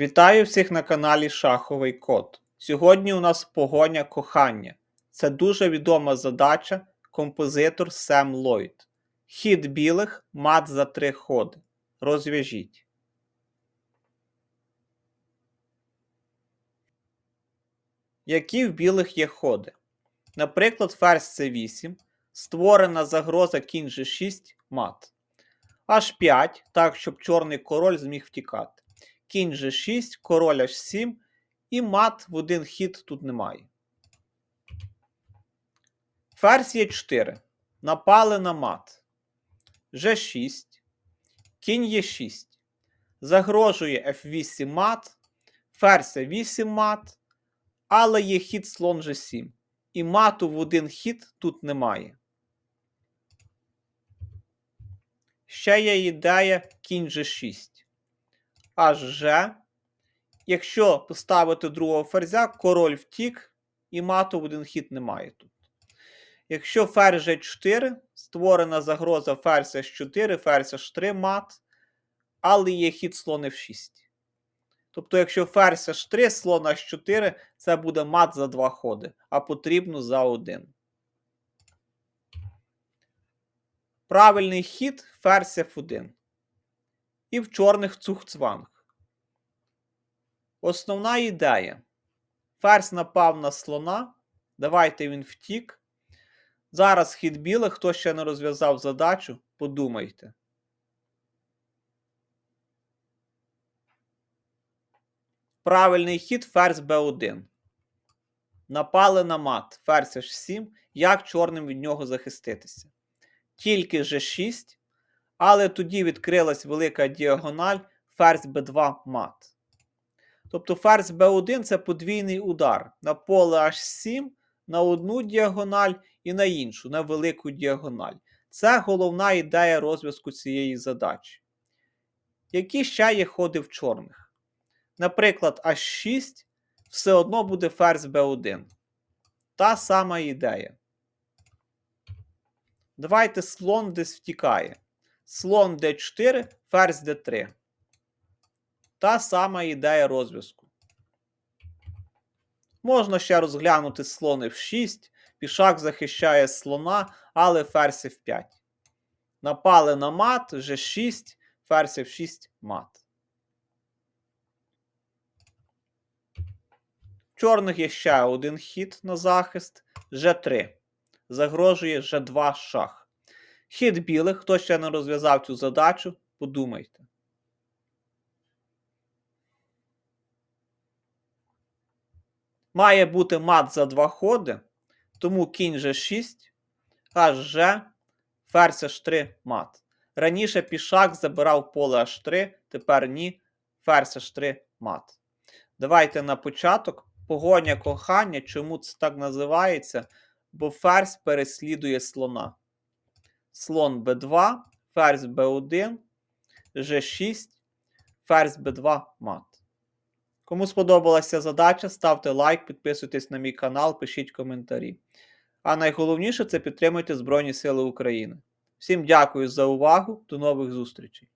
Вітаю всіх на каналі Шаховий Код. Сьогодні у нас погоня кохання. Це дуже відома задача композитор Сем Ллойд. Хід білих мат за три ходи. Розв'яжіть. Які в білих є ходи? Наприклад, ферзь c8, створена загроза кінь g6 мат. H5, так, щоб чорний король зміг втікати. Кінь G6, король H7 і мат в один хід тут немає. Ферзь Е4. Напали на мат. G6. Кінь Е6. Загрожує F8 мат. Ферзь 8 мат. Але є хід слон G7. І мату в один хід тут немає. Ще є ідея кінь G6. Аж. Якщо поставити другого ферзя, король втік, і мату в один хід немає тут. Якщо ферзь G4, створена загроза ферзь H4, ферзь H3 мат, але є хід слон F6. Тобто, якщо ферзь H3, слон H4, це буде мат за два ходи, а потрібно за один. Правильний хід ферзь F1. І в чорних цухцванг. Основна ідея. Ферзь напав на слона. Давайте він втік. Зараз хід білих, хто ще не розв'язав задачу, подумайте. Правильний хід ферзь b1. Напали на мат. Ферзь h7. Як чорним від нього захиститися? Тільки g6. Але тоді відкрилась велика діагональ ферзь b2 мат. Тобто ферзь b1 це подвійний удар на поле h7, на одну діагональ і на іншу, на велику діагональ. Це головна ідея розв'язку цієї задачі. Які ще є ходи в чорних? Наприклад, h6 все одно буде ферзь b1. Та сама ідея. Давайте слон десь втікає. Слон d4, ферзь d3. Та сама ідея розв'язку. Можна ще розглянути слон f6, пішак захищає слона, але ферзь f5. Напали на мат, g6, ферзь f6 мат. Чорних є ще один хід на захист g3. Загрожує g2 шах. Хід білих, хто ще не розв'язав цю задачу, подумайте. Має бути мат за два ходи, тому кінь G6, аж G, ферзь H3 мат. Раніше пішак забирав поле H3, тепер ні, ферзь H3 мат. Давайте на початок. Погоня кохання, чому це так називається? Бо ферзь переслідує слона слон b2, ферзь b1, g6, ферзь b2 мат. Кому сподобалася задача, ставте лайк, підписуйтесь на мій канал, пишіть коментарі. А найголовніше це підтримуйте Збройні Сили України. Всім дякую за увагу, до нових зустрічей!